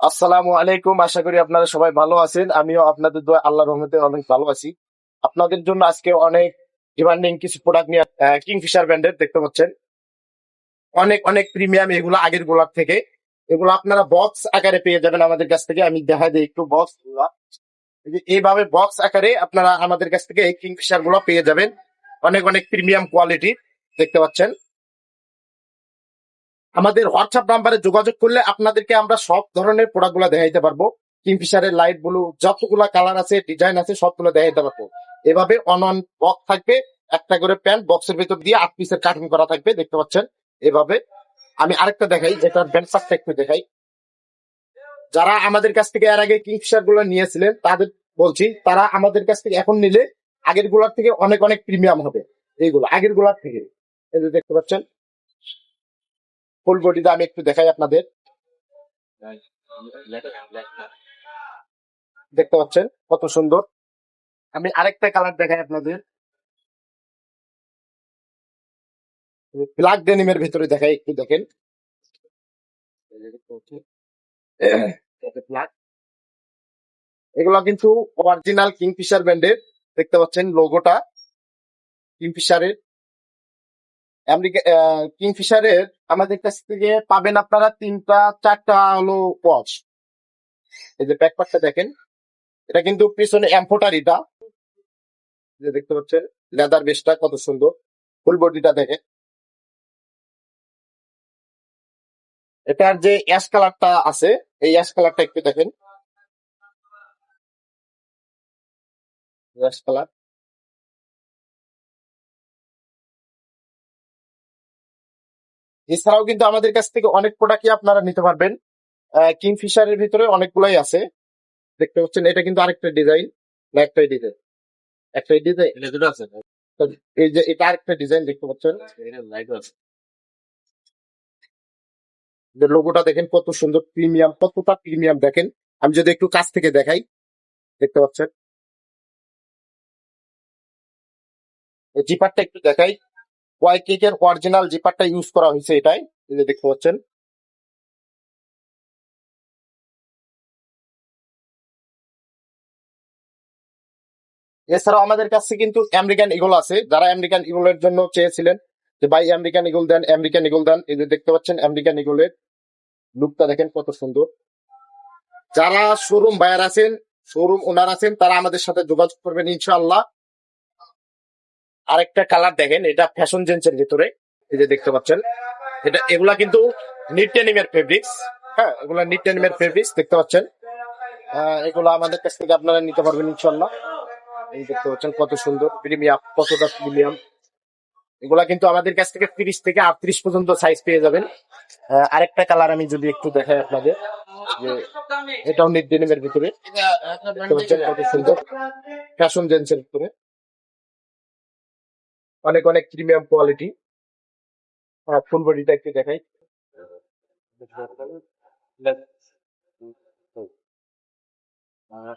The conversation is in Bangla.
আসসালামু আলাইকুম, আশা করি আপনারা সবাই ভালো আছেন। আমিও আপনাদের দোয়া আল্লাহ রহমতে অনেক ভালো আছি। আপনাদের জন্য আজকে অনেক ডিমান্ডিং কিছু প্রোডাক্ট নিয়ে কিংফিশার ব্র্যান্ডের দেখতে পাচ্ছেন। অনেক অনেক প্রিমিয়াম এগুলো আগের গোলাপ থেকে। এগুলো আপনারা বক্স আকারে পেয়ে যাবেন আমাদের কাছ থেকে। আমি দেখা দিই একটু বক্স এইভাবে বক্স আকারে আপনারা আমাদের কাছ থেকে এই কিংফিশারগুলো পেয়ে যাবেন। অনেক অনেক প্রিমিয়াম কোয়ালিটি দেখতে পাচ্ছেন। আমাদের হোয়াটসঅ্যাপ নাম্বারে যোগাযোগ করলে আপনাদেরকে আমরা সব ধরনের প্রোডাক্টগুলা দেখাইতে পারব। কিংফিশারের লাইট ব্লু যতগুলা কালার আছে ডিজাইন আছে, সবগুলো দেখাইতে পারব। এভাবে অন অন বক্স থাকবে। একটা করে প্যান্ট বক্সের ভিতর দিয়ে আট পিসের কাটিং করা থাকবে, দেখতে পাচ্ছেন? এভাবে। আমি আরেকটা দেখাই যেটা ব্যান্সারটা একটু দেখাই। যারা আমাদের কাছ থেকে এর আগে কিংফিশারগুলো নিয়েছিলেন, তাদের বলছি, তারা আমাদের কাছ থেকে এখন নিলে আগেরগুলার থেকে অনেক অনেক প্রিমিয়াম হবে। এইগুলো, আগেরগুলার থেকে। এই যে দেখতে পাচ্ছেন? ফুল বডিটা আমি একটু দেখাই আপনাদের। দেখতে পাচ্ছেন কত সুন্দর। আমি আরেকটা কালার দেখাই আপনাদের। ব্ল্যাক ডেনিমের ভিতরে দেখাই, একটু দেখেন। এগুলা কিন্তু অরিজিনাল কিংফিশার ব্র্যান্ডের দেখতে পাচ্ছেন লোগোটা কিংফিশারের আমেরিকা কিংফিশারের আমাদের কাছ থেকে পাবেন আপনারা তিনটা, চারটা হলো পচ এই যে ব্যাকপার্টটা দেখেন, এটা কিন্তু পিছনে এম্পোটারিটা যে দেখতে পাচ্ছেন লেদার বেসটা কত সুন্দর। ফুল বডিটা দেখেন। এটার যে অ্যাশ কালারটা আছে, এই অ্যাশ কালারটা একটু দেখেন। অ্যাশ কালার এছাড়াও কিন্তু আমাদের কাছ থেকে অনেক প্রোডাক্টই আপনারা নিতে পারবেন। কিংফিশারের ভিতরে অনেকগুলাই আছে। দেখতে পাচ্ছেন এটা কিন্তু আরেকটা ডিজাইন না একটাই ডিজাইন একটাই ডিজাইন এটা দুটো আছে। এই যে এটা আরেকটা ডিজাইন দেখতে পাচ্ছেন। এটা লাইট আছে। যে লোগোটা দেখেন কত সুন্দর প্রিমিয়াম কতটা প্রিমিয়াম দেখেন। আমি যদি একটু কাছ থেকে দেখাই দেখতে পাচ্ছেন। জিপারটা একটু দেখাই। ওয়াই অরিজিনাল জিপারটা ইউজ করা হয়েছে এটাই। যে দেখতে পাচ্ছেন। এছাড়াও আমাদের কাছে কিন্তু আমেরিকান ইগল আছে। যারা আমেরিকান ইগলের জন্য চেয়েছিলেন, যে ভাই আমেরিকান ইগল দেন আমেরিকান ইগল দেন, এই যে দেখতে পাচ্ছেন আমেরিকান ইগলের লুকটা দেখেন কত সুন্দর। যারা শোরুম বায়ার আছেন শোরুম ওনার আছেন, তারা আমাদের সাথে যোগাযোগ করবেন ইনশাআল্লাহ। আরেকটা কালার দেখেন, এটা ফ্যাশন জেন্সের ভিতরে, এই যে দেখতে পাচ্ছেন। এটা, এগুলা কিন্তু নিট ডেনিমের ফেব্রিক্স হ্যাঁ এগুলা নিট ডেনিমের ফেব্রিক্স দেখতে পাচ্ছেন। এগুলো আমাদের কাছ থেকে আপনারা নিতে পারবেন ইনশাল্লাহ এই দেখতে পাচ্ছেন কত সুন্দর প্রিমিয়াম কতটা প্রিমিয়াম এগুলা কিন্তু আমাদের কাছ থেকে তিরিশ থেকে আটত্রিশ পর্যন্ত সাইজ পেয়ে যাবেন। আরেকটা কালার আমি যদি একটু দেখাই আপনাদের, যে এটাও নিট ডেনিমের ভিতরে। কত সুন্দর ফ্যাশন জেন্সের ভিতরে। অনেক অনেক প্রিমিয়াম কোয়ালিটি ফুল বডিটা একটু দেখাই Uh,